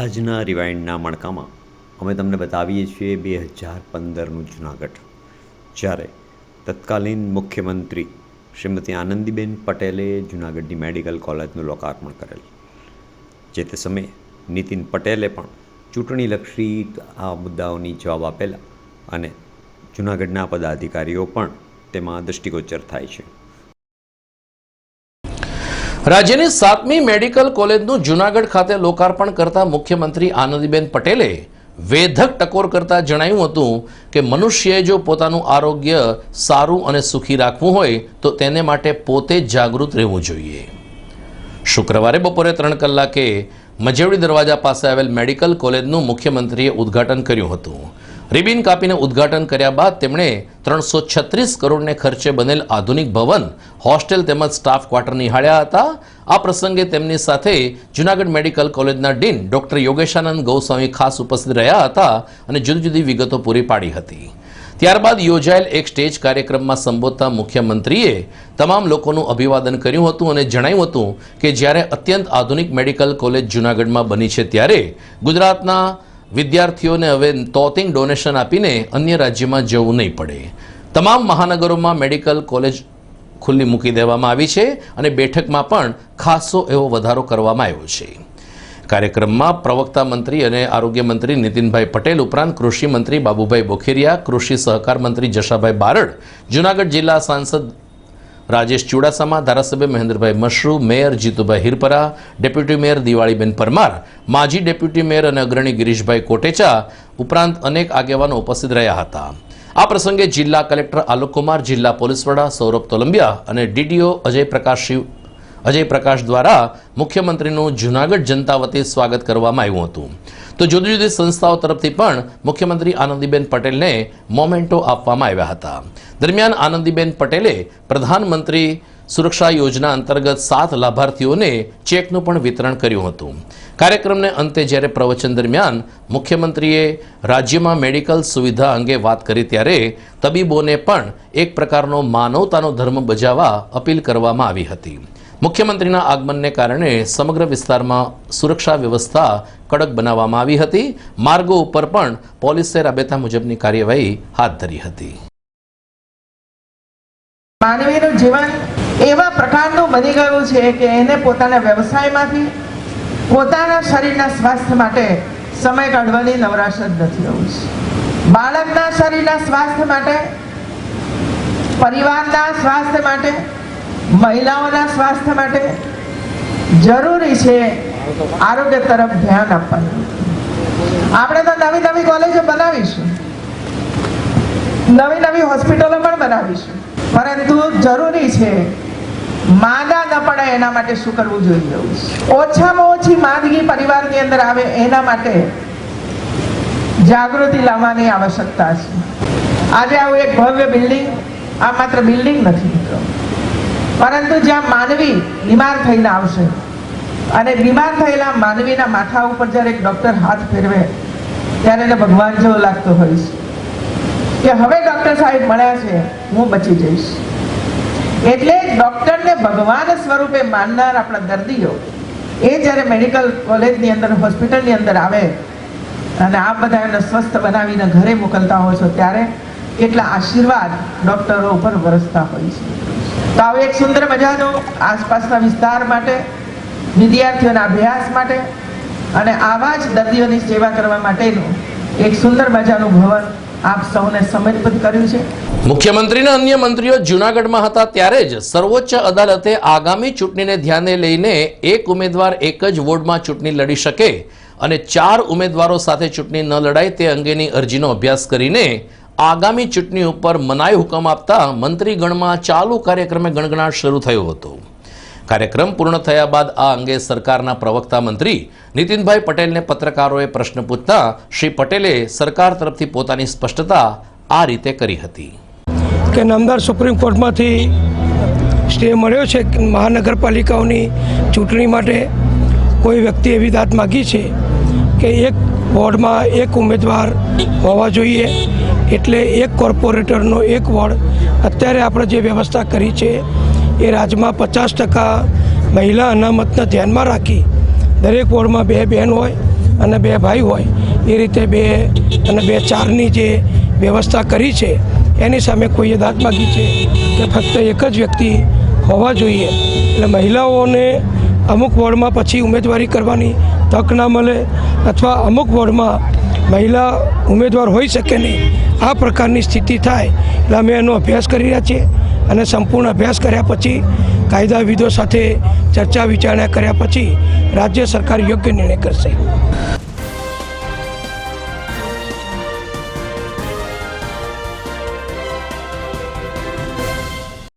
આજના રિવાઇન્ડના મણકામાં અમે તમને બતાવીએ છીએ બે હજાર પંદરનું જૂનાગઢ. જ્યારે તત્કાલીન મુખ્યમંત્રી શ્રીમતી આનંદીબેન પટેલે જૂનાગઢની મેડિકલ કોલેજનું લોકાર્પણ કરેલ. જે તે સમયે નીતિન પટેલે પણ ચૂંટણીલક્ષી આ મુદ્દાઓની જવાબ આપેલા અને જૂનાગઢના પદાધિકારીઓ પણ તેમાં દૃષ્ટિગોચર થાય છે. રાજ્યની સાતમી મેડિકલ કોલેજનું જૂનાગઢ ખાતે લોકાર્પણ કરતા મુખ્યમંત્રી આનંદીબેન પટેલે વેધક ટકોર કરતા જણાવ્યું હતું કે મનુષ્યએ જો પોતાનું આરોગ્ય સારું અને સુખી રાખવું હોય તો તેને માટે પોતે જાગૃત રહેવું જોઈએ. શુક્રવારે બપોરે ત્રણ કલાકે મજેવડી દરવાજા પાસે આવેલ મેડિકલ કોલેજનું મુખ્યમંત્રીએ ઉદ્ઘાટન કર્યું હતું. રિબિન કાપીને ઉદ્ઘાટન કર્યા બાદ તેમણે ત્રણસો છત્રીસ કરોડને ખર્ચે બનેલ આધુનિક ભવન, હોસ્ટેલ તેમજ સ્ટાફ ક્વાર્ટર નિહાળ્યા હતા. આ પ્રસંગે તેમની સાથે જૂનાગઢ મેડિકલ કોલેજના ડીન ડોક્ટર યોગેશાનંદ ગૌસ્વામી ખાસ ઉપસ્થિત રહ્યા હતા અને જુદી જુદી વિગતો પૂરી પાડી હતી. ત્યારબાદ યોજાયેલ એક સ્ટેજ કાર્યક્રમમાં સંબોધતા મુખ્યમંત્રીએ તમામ લોકોનું અભિવાદન કર્યું હતું અને જણાવ્યું હતું કે જ્યારે અત્યંત આધુનિક મેડિકલ કોલેજ જૂનાગઢમાં બની છે ત્યારે ગુજરાતના વિદ્યાર્થીઓને હવે તોતિંગ ડોનેશન આપીને અન્ય રાજ્યમાં જવું નહીં પડે. તમામ મહાનગરોમાં મેડિકલ કોલેજ ખુલ્લી મૂકી દેવામાં આવી છે અને બેઠકમાં પણ ખાસો એવો વધારો કરવામાં આવ્યો છે. કાર્યક્રમમાં પ્રવક્તા મંત્રી અને આરોગ્ય મંત્રી નીતિનભાઈ પટેલ ઉપરાંત કૃષિ મંત્રી બાબુભાઈ બોખેરિયા, કૃષિ સહકાર મંત્રી જશાભાઈ બારડ, જૂનાગઢ જિલ્લા સાંસદ રાજેશ ચુડાસમા, ધારાસભ્ય Mahendrabhai Mashru, mayor Jitubhai Hirpara, deputy mayor Diwaliben Parmar, માજી ડેપ્યુટી મેયર અને અગ્રણી ગિરીશભાઈ કોટેચા ઉપરાંત અનેક આગેવાનો ઉપસ્થિત રહ્યા હતા. આ પ્રસંગે જિલ્લા કલેક્ટર આલોકકુમાર જિલ્લા પોલીસ વડા સૌરભ તોલંબિયા અને ડીડીઓ અજય પ્રકાશ શિવ અજય પ્રકાશ દ્વારા મુખ્યમંત્રીનું જૂનાગઢ જનતા વતી સ્વાગત કરવામાં આવ્યું હતું. તો જુદી જુદી સંસ્થાઓ તરફથી પણ મુખ્યમંત્રી આનંદીબેન પટેલને મોમેન્ટો આપવામાં આવ્યા હતા. દરમિયાન આનંદીબેન પટેલે પ્રધાનમંત્રી સુરક્ષા યોજના અંતર્ગત સાત લાભાર્થીઓને ચેકનું પણ વિતરણ કર્યું હતું. કાર્યક્રમને અંતે જ્યારે પ્રવચન દરમિયાન મુખ્યમંત્રીએ રાજ્યમાં મેડિકલ સુવિધા અંગે વાત કરી ત્યારે તબીબોને પણ એક પ્રકારનો માનવતાનો ધર્મ બજાવવા અપીલ કરવામાં આવી હતી. મુખ્યમંત્રીના આગમનને કારણે સમગ્ર વિસ્તારમાં સુરક્ષા વ્યવસ્થા કડક બનાવવામાં આવી હતી. માર્ગો ઉપર પણ પોલીસે રાબેતા મુજબની કાર્યવાહી હાથ ધરી હતી. માનવીનું જીવન એવા પ્રકારનું બની ગયું છે કે એને પોતાના વ્યવસાયમાંથી, પોતાના શરીરના સ્વાસ્થ્ય માટે સમય કાઢવાની નવરાશ જ નથી રહું છે. બાળકના શરીરના સ્વાસ્થ્ય માટે, પરિવારના સ્વાસ્થ્ય માટે, મહિલાઓના સ્વાસ્થ્ય માટે જરૂરી છે આરોગ્ય તરફ ધ્યાન આપવાનું. આપણે તો નવી નવી કોલેજો બનાવીશું. નવી નવી હોસ્પિટલો પણ બનાવીશું. પરંતુ જરૂરી છે, માંદા ન પડે એના માટે શું કરવું જોઈએ? ઓછામાં ઓછી માંદગી પરિવારની અંદર આવે એના માટે જાગૃતિ લાવવાની આવશ્યકતા છે. આજે આવું એક ભવ્ય બિલ્ડિંગ, આ માત્ર બિલ્ડિંગ નથી મિત્રો. પરંતુ જ્યાં માનવી બીમાર થઈને આવશે અને બીમાર થયેલા માનવીના માથા ઉપર જ્યારે એક ડૉક્ટર હાથ ફેરવે, ત્યારે એને ભગવાન જેવો લાગતો હોય છે. કે હવે ડૉક્ટર સાહેબ મળ્યા છે, હું બચી જઈશ. એટલે ડૉક્ટરને ભગવાન સ્વરૂપે માનનાર આપણા દર્દીઓ, એ જ્યારે મેડિકલ કોલેજની અંદર હોસ્પિટલની અંદર આવે, અને આપ બધા એમને સ્વસ્થ બનાવીને ઘરે મોકલતા હોય છો, ત્યારે કેટલા આશીર્વાદ ડૉક્ટરો ઉપર વરસતા હોય છે. તો આવું એક સુંદર મજાનો આસપાસના વિસ્તાર માટે, વિદ્યાર્થીઓના અભ્યાસ માટે, અને આવા જ દર્દીઓની સેવા કરવા માટેનું એક સુંદર મજાનું ભવન આપ મુખ્યમંત્રીના અન્ય મંત્રીઓ જૂનાગઢમાં હતા ત્યારે જ સર્વોચ્ચ અદાલતે આગામી ચૂંટણીને ધ્યાને લઈને એક ઉમેદવાર એક જ વોર્ડમાં ચૂંટણી લડી શકે અને ચાર ઉમેદવારો સાથે ચૂંટણી ન લડાય તે અંગેની અરજીનો અભ્યાસ કરીને આગામી ચૂંટણી ઉપર મનાઈ હુકમ આપતા મંત્રીગણમાં ચાલુ કાર્યક્રમે ગણગણાટ શરૂ થયો હતો. કાર્યક્રમ પૂર્ણ થયા બાદ આ અંગે સરકારના પ્રવક્તા મંત્રી નીતિનભાઈ પટેલને પત્રકારોએ પ્રશ્ન પૂછતા શ્રી પટેલે સરકાર તરફથી પોતાની સ્પષ્ટતા આ રીતે કરી હતી. કે નામદાર સુપ્રીમ કોર્ટમાંથી સ્ટે મળ્યો છે મહાનગરપાલિકાઓની ચૂંટણી માટે કોઈ વ્યક્તિ એવી દાત માગી છે કે એક વોર્ડમાં એક ઉમેદવાર હોવા જોઈએ એટલે એક કોર્પોરેટરનો એક વોર્ડ. અત્યારે આપણે જે વ્યવસ્થા કરી છે એ રાજ્યમાં પચાસ ટકા મહિલા અનામતને ધ્યાનમાં રાખી દરેક વોર્ડમાં બે બહેન હોય અને બે ભાઈ હોય, એ રીતે બે અને બે ચારની જે વ્યવસ્થા કરી છે, એની સામે કોઈએ દાંત માગી છે કે ફક્ત એક જ વ્યક્તિ હોવા જોઈએ. એટલે મહિલાઓને અમુક વોર્ડમાં પછી ઉમેદવારી કરવાની તક ના મળે અથવા અમુક વોર્ડમાં મહિલા ઉમેદવાર હોઈ શકે નહીં. આ પ્રકારની સ્થિતિ થાય. એટલે અમે એનો અભ્યાસ કરી રહ્યા છીએ. અને સંપૂર્ણ અભ્યાસ કર્યા પછી કાયદાવિદો સાથે ચર્ચા વિચારણા કર્યા પછી રાજ્ય સરકાર યોગ્ય નિર્ણય કરશે.